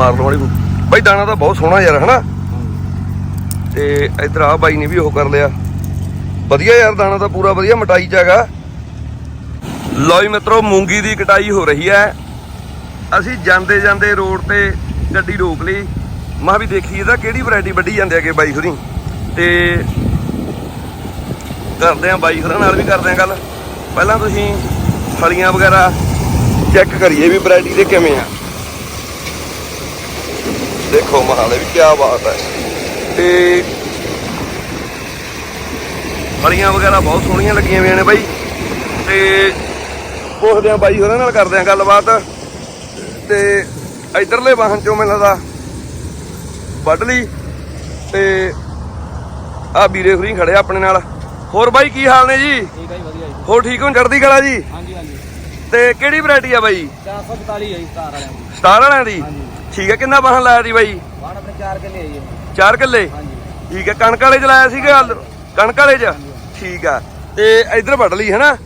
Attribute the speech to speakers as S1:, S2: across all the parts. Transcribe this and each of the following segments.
S1: ਮਾਰ ਲਓ ਵਾਲੀ ਬਾਈ ਦਾਣਾ ਤਾਂ ਬਹੁਤ ਸੋਹਣਾ ਯਾਰ ਹਨਾ? ਤੇ ਇਧਰ ਆ ਬਾਈ ਨੇ ਵੀ ਉਹ ਕਰ ਲਿਆ। ਵਧੀਆ ਯਾਰ ਦਾਣਾ ਤਾਂ ਪੂਰਾ ਵਧੀਆ ਮਟਾਈ ਚ ਹੈਗਾ। ਲਓ ਜੀ ਮਿੱਤਰੋ ਮੂੰਗੀ ਦੀ ਕਟਾਈ ਹੋ ਰਹੀ ਹੈ। ਅਸੀਂ ਜਾਂਦੇ ਜਾਂਦੇ ਰੋਡ ਤੇ ਗੱਡੀ ਰੋਕ ਲਈ। ਮਾ ਵੀ ਦੇਖੀ ਇਹਦਾ ਕਿਹੜੀ ਵੈਰਾਈਟੀ ਵੱਢੀ ਜਾਂਦੇ ਆਗੇ ਬਾਈ ਹੁਰੀ। ਤੇ ਕਰਦੇ ਆ ਬਾਈ ਹੋਰਾਂ ਨਾਲ ਵੀ ਕਰਦੇ ਆ ਗੱਲ। ਪਹਿਲਾਂ ਤੁਸੀਂ ਫਲੀਆਂ ਵਗੈਰਾ ਚੈੱਕ ਕਰੀਏ ਵੀ ਵੈਰਾਈਟੀ ਦੇ ਕਿਵੇਂ ਆ। ਦੇਖੋ ਮਹਾਲੇ ਵੀ ਕੀ ਬਾਤ ਹੈ। ਤੇ ਫਲੀਆਂ ਵਗੈਰਾ ਬਹੁਤ ਸੋਹਣੀਆਂ ਲੱਗੀਆਂ ਹੋਈਆਂ ਨੇ ਬਾਈ। ਤੇ ਪੁੱਛਦੇ ਆ ਬਾਈ ਹੋਰਾਂ ਨਾਲ ਕਰਦੇ ਆ ਗੱਲਬਾਤ। ਤੇ ਇਧਰਲੇ ਵਾਹਨ ਚੋਂ ਮੈਨੂੰ ਲੱਗਦਾ ਵੱਢ ਲਈ। ਤੇ ਆ ਵੀਰੇ ਹੁਰੀ ਖੜੇ ਆਪਣੇ ਨਾਲ। ਹੋਰ ਬਾਈ ਕੀ ਹਾਲ ਨੇ ਜੀ?
S2: ਠੀਕ ਹੈ ਜੀ ਵਧੀਆ ਜੀ।
S1: ਹੋਰ ਠੀਕ ਹੋ? ਚੜ੍ਹਦੀ ਕਲਾ ਜੀ?
S2: ਹਾਂਜੀ ਹਾਂਜੀ।
S1: ਤੇ ਕਿਹੜੀ ਵੈਰਾਈਟੀ ਆ ਬਾਈ?
S2: 442 ਹੈ ਜੀ ਸਟਾਰ ਵਾਲਿਆਂ ਦੀ।
S1: ਸਟਾਰ ਵਾਲਿਆਂ ਦੀ?
S2: ਹਾਂਜੀ।
S1: ਠੀਕ ਹੈ ਕਿੰਨਾ ਵਾਹਨ ਲਾਇਆ ਦੀ ਬਾਈ?
S2: ਵਾਣ ਆਪਣੇ 4 ਕਿੱਲੇ ਆਈ ਹੈ
S1: 4 ਕਿੱਲੇ?
S2: ਹਾਂਜੀ।
S1: ਠੀਕ ਹੈ ਕਣਕ ਵਾਲੇ ਚ ਲਾਇਆ ਸੀਗਾ ਕਣਕ ਵਾਲੇ ਚ? ਠੀਕ ਆ। ਤੇ ਇਧਰ ਵੱਢ ਲਈ ਹੈਨਾ?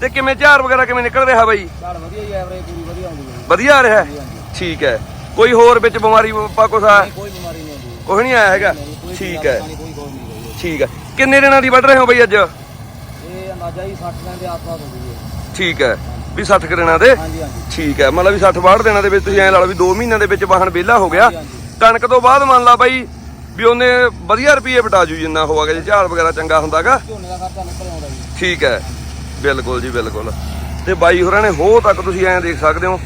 S1: ਤੇ ਕਿਵੇਂ ਝਾੜ ਵਗੈਰਾ ਕਿਵੇਂ ਨਿਕਲ ਰਿਹਾ ਬਾਈ?
S2: ਝਾੜ ਵਧੀਆ ਜੀ ਐਵਰੇਜ ਪੂਰੀ ਵਧੀਆ ਆਉਂਦੀ ਹੈ
S1: ਵਧੀਆ ਆ ਰਿਹਾ? ਠੀਕ ਹੈ। ਕੋਈ ਹੋਰ ਵਿੱਚ ਬਿਮਾਰੀ ਪਾ ਕੁਛ ਆ?
S2: ਕੋਈ ਬਿਮਾਰੀ ਨਹੀਂ ਆਉਂਦੀ।
S1: ਨਹੀਂ ਆਇਆ ਹੈਗਾ? ਠੀਕ ਹੈ। ਠੀਕ ਹੈ। ਕਿੰਨੇ ਦਿਨਾਂ ਦੀ ਵੱਢ ਰਹੇ ਹੋ ਬਾਈ ਅੱਜ?
S2: ਇਹ ਅੰਦਾਜ਼ਾ ਹੀ 60 ਦਿਨ ਦੇ ਆਸ-ਪਾਸ ਹੋ ਗਈ ਹੈ।
S1: ਠੀਕ ਹੈ। ਵੀ 60 ਕੁ ਦਿਨਾਂ ਦੇ?
S2: ਹਾਂਜੀ ਹਾਂਜੀ।
S1: ਠੀਕ ਹੈ ਮਤਲਬ ਵੀ 60 62 ਦਿਨਾਂ ਦੇ ਵਿੱਚ ਤੁਸੀਂ ਐਂ ਲਾ ਲਓ ਵੀ 2 ਮਹੀਨਿਆਂ ਦੇ ਵਿੱਚ ਵਾਹਨ ਵਿਹਲਾ ਹੋ ਗਿਆ। ਕਣਕ ਤੋਂ ਬਾਅਦ ਮੰਨ ਲਾ ਬਾਈ ਵੀ ਉਹਨੇ ਵਧੀਆ ਰੁਪਏ ਬਟਾ ਜੂ ਜਿੰਨਾ ਹੋਵਾਗਾ ਜੇ ਝਾੜ ਵਗੈਰਾ ਚੰਗਾ ਹੁੰਦਾਗਾ
S2: ਝੋਨੇ ਦਾ ਖਰਚਾ ਨਿਕਲ ਆਉਂਦਾ ਜੀ।
S1: ਠੀਕ ਹੈ ਬਿਲਕੁਲ ਜੀ ਬਿਲਕੁਲ। ਤੇ ਬਾਈ ਹੋਰਾਂ ਨੇ ਹੋ ਤੱਕ ਤੁਸੀਂ ਐਂ ਦੇਖ ਸਕਦੇ ਹੋ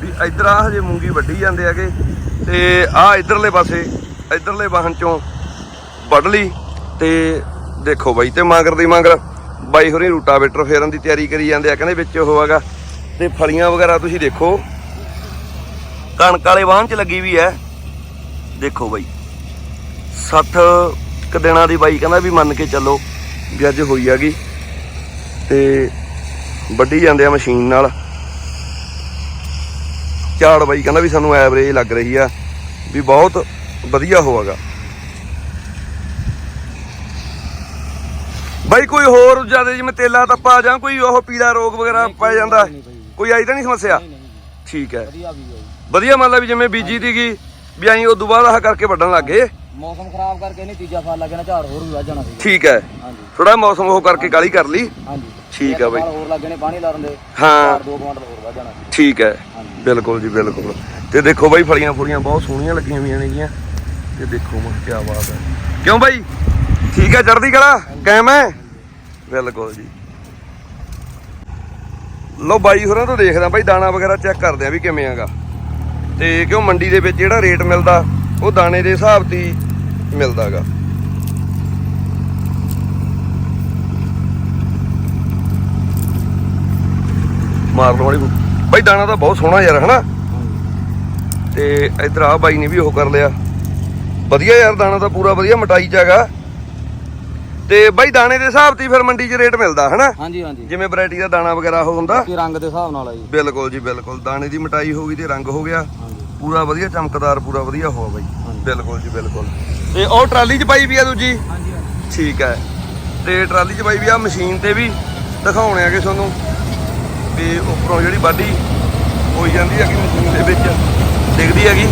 S1: ਵੀ ਇਧਰ ਆ ਹਜੇ ਮੂੰਗੀ ਵੱਢੀ ਜਾਂਦੇ ਹੈਗੇ। ਤੇ ਆ ਇਧਰਲੇ ਪਾਸੇ ਇਧਰਲੇ ਵਾਹਨ ਚੋਂ ਵੱਢ ਲਈ। ਤੇ ਦੇਖੋ ਬਾਈ ਤੇ ਮਾਂਗਰ ਦੀ ਮਾਂਗਰ। ਬਾਈ ਹੋਰੀ ਰੂਟਾਵੇਟਰ ਫੇਰਨ ਦੀ ਤਿਆਰੀ ਕਰੀ ਜਾਂਦੇ ਆ, ਕਹਿੰਦੇ ਵਿੱਚ ਉਹ ਹੈਗਾ। ਤੇ ਫਲੀਆਂ ਵਗੈਰਾ ਤੁਸੀਂ ਦੇਖੋ। ਕਣਕ ਵਾਲੇ ਵਾਹਨ ਚ ਲੱਗੀ ਵੀ ਹੈ ਦੇਖੋ ਬਾਈ। 60 ਕ ਦਿਨਾਂ ਦੀ ਬਾਈ ਕਹਿੰਦਾ ਵੀ ਮੰਨ ਕੇ ਚੱਲੋ ਵੀ ਅੱਜ ਹੋਈ ਹੈਗੀ। ਤੇ ਵੱਢੀ ਜਾਂਦੇ ਆ ਮਸ਼ੀਨ ਨਾਲ। ਝਾੜ ਬਾਈ ਕਹਿੰਦਾ ਵੀ ਸਾਨੂੰ ਐਵਰੇਜ ਲੱਗ ਰਹੀ ਆ। ਵੀ ਬਹੁਤ ਵਧੀਆ ਹੋਵੇਗਾ ਬਾਈ ਕੋਈ ਹੋਰ ਜ਼ਿਆਦਾ ਜਿਵੇਂ ਤੇਲਾ ਤੱਪਾ ਜਾਂ ਕੋਈ ਉਹ ਪੀਲਾ ਰੋਗ ਵਗੈਰਾ ਪੈ ਜਾਂਦਾ। ਕੋਈ ਆਈ ਤਾਂ ਨਹੀਂ ਸਮੱਸਿਆ? ਠੀਕ ਹੈ।
S2: ਵਧੀਆ ਵੀ ਹੈ ਜੀ।
S1: ਵਧੀਆ ਮੰਨ ਲਾ ਵੀ ਜਿਵੇਂ ਬੀਜੀ ਦੀਗੀ ਵੀ ਆਈ ਉਦੋਂ ਬਾਅਦ ਆਹ ਕਰਕੇ ਵੱਢਣ ਲੱਗ ਗਏ।
S2: ਮੌਸਮ ਖਰਾਬ ਕਰਕੇ ਨਹੀਂ ਤੀਜਾ ਫਲ ਲੱਗਣਾ ਝਾੜ ਹੋਰ ਵੀ ਵੱਧ ਜਾਣਾ ਸੀ
S1: ਠੀਕ ਹੈ। ਥੋੜਾ ਮੌਸਮ ਉਹ ਕਰਕੇ ਕਾਲੀ ਕਰ ਲਈ।
S2: ਹਾਂਜੀ।
S1: ਠੀਕ ਆ ਬਾਈ।
S2: ਹੋਰ ਲੱਗਣੇ ਪਾਣੀ ਲਾਰਨ ਦੇ।
S1: ਹਾਂ।
S2: ਝਾੜ ਦੋ ਕੁਆਂਟਲ ਹੋਰ ਵੱਧ ਜਾਣਾ ਸੀ।
S1: ਠੀਕ ਹੈ। ਬਿਲਕੁਲ ਜੀ ਬਿਲਕੁਲ। ਤੇ ਦੇਖੋ ਬਾਈ ਫਲੀਆਂ ਫੁਲੀਆਂ ਬਹੁਤ ਸੋਹਣੀਆਂ ਲੱਗੀਆਂ ਹੋਈਆਂ ਨੇਗੀਆਂ ਤੇ ਦੇਖੋ ਮਾ ਕੀ ਬਾਤ ਹੈ। ਕਿਉਂ ਬਾਈ? ਠੀਕ ਹੈ ਚੜਦੀ ਕਲਾ? ਕਾਇਮ ਹੈ? ਬਿਲਕੁਲ ਜੀ। ਲੋ ਬਾਈ ਹੋਰਾਂ ਤੋਂ ਦੇਖਦਾ ਬਾਈ, ਦਾਣਾ ਵਗੈਰਾ ਚੈੱਕ ਕਰਦੇ ਆ ਵੀ ਕਿਵੇਂ ਆਗਾ ਤੇ ਕਿਉਂ ਮੰਡੀ ਦੇ ਵਿੱਚ ਜਿਹੜਾ ਰੇਟ ਮਿਲਦਾ, ਉਹ ਦਾਣੇ ਦੇ ਹਿਸਾਬ ਤੇ ਮਿਲਦਾਗਾ ਮਾਰ ਲਓ ਵਾਲੀ ਬਾਈ, ਦਾਣਾ ਤਾਂ ਬਹੁਤ ਸੋਹਣਾ ਯਾਰ, ਹਨਾ? ਤੇ ਇਧਰ ਆ ਬਾਈ ਨੇ ਵੀ ਉਹ ਕਰ ਲਿਆ। ਵਧੀਆ ਯਾਰ, ਦਾਣਾ ਤਾਂ ਪੂਰਾ ਵਧੀਆ, ਮਟਾਈ ਚ ਹੈਗਾ। ਤੇ ਬਾਈ ਦਾਣੇ ਦੇ ਹਿਸਾਬ ਤੇ ਹੀ ਫਿਰ ਮੰਡੀ 'ਚ ਰੇਟ ਮਿਲਦਾ ਹਨਾ?
S2: ਹਾਂਜੀ ਹਾਂਜੀ।
S1: ਜਿਵੇਂ ਵੈਰਾਈਟੀ ਦਾ ਦਾਣਾ ਵਗੈਰਾ ਉਹ ਹੁੰਦਾ।
S2: ਕਿ ਰੰਗ ਦੇ ਹਿਸਾਬ ਨਾਲ ਆ ਜੀ।
S1: ਬਿਲਕੁਲ ਜੀ ਬਿਲਕੁਲ। ਦਾਣੇ ਦੀ ਮਟਾਈ ਹੋ ਗਈ ਤੇ ਰੰਗ ਹੋ ਗਿਆ।
S2: ਹਾਂਜੀ।
S1: ਪੂਰਾ ਵਧੀਆ ਚਮਕਦਾਰ ਪੂਰਾ ਵਧੀਆ ਹੋਆ ਬਾਈ। ਬਿਲਕੁਲ ਜੀ ਬਿਲਕੁਲ। ਤੇ ਉਹ ਟਰਾਲੀ 'ਚ ਪਾਈ ਵੀ ਆ ਦੂਜੀ?
S2: ਹਾਂਜੀ
S1: ਠੀਕ ਹੈ ਤੇ ਟਰਾਲੀ 'ਚ ਪਾਈ ਵੀ ਆ ਮਸ਼ੀਨ ਤੇ ਵੀ। ਦਿਖਾਉਣੇ ਆਗੇ ਤੁਹਾਨੂੰ। ਵੀ ਉੱਪਰੋਂ ਜਿਹੜੀ ਬਾਡੀ ਹੋਈ ਜਾਂਦੀ ਹੈਗੀ ਮਸ਼ੀਨ ਦੇ ਵਿੱਚ। ਦਿਖਦੀ ਹੈਗੀ।